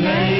name.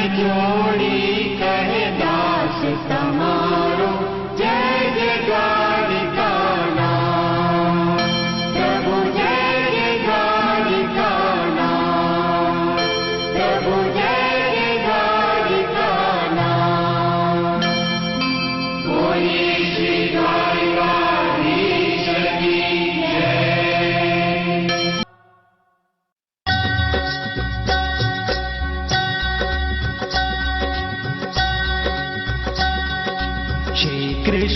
जोड़ी कहे दास समा।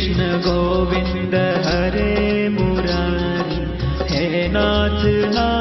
कृष्ण गोविन्द हरे मुरार हे नाथ ना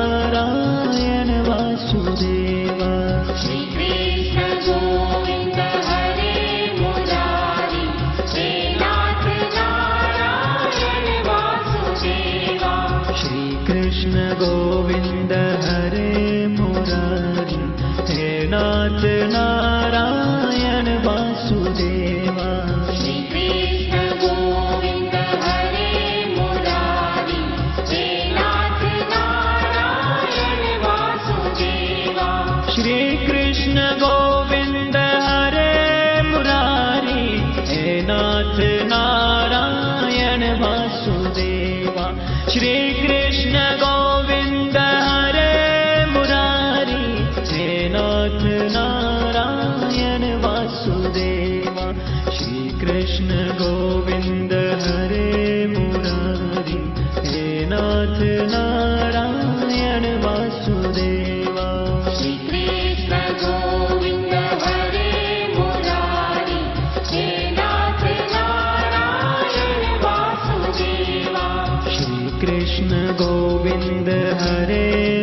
गोविन्द हरे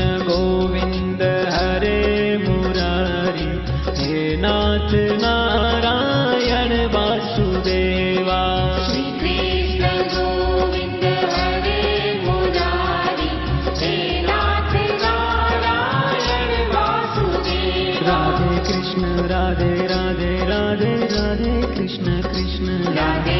गोविन्द हरे मुरारि। हे नाथ नारायण वासुदेवा। राधे कृष्ण राधे राधे राधे राधे कृष्ण कृष्ण। राधे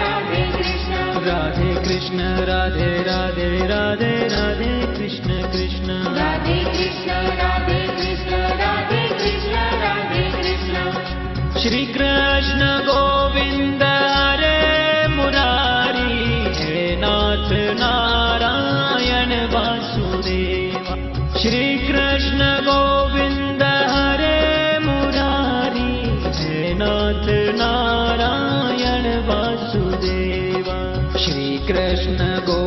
राधे कृष्ण राधे राधे राधे राधे कृष्ण कृष्ण। राधे कृष्ण राधे कृष्ण राधे कृष्ण राधे कृष्ण। श्री कृष्ण गोविन्द हरे मुरारी हे नाथ नारायण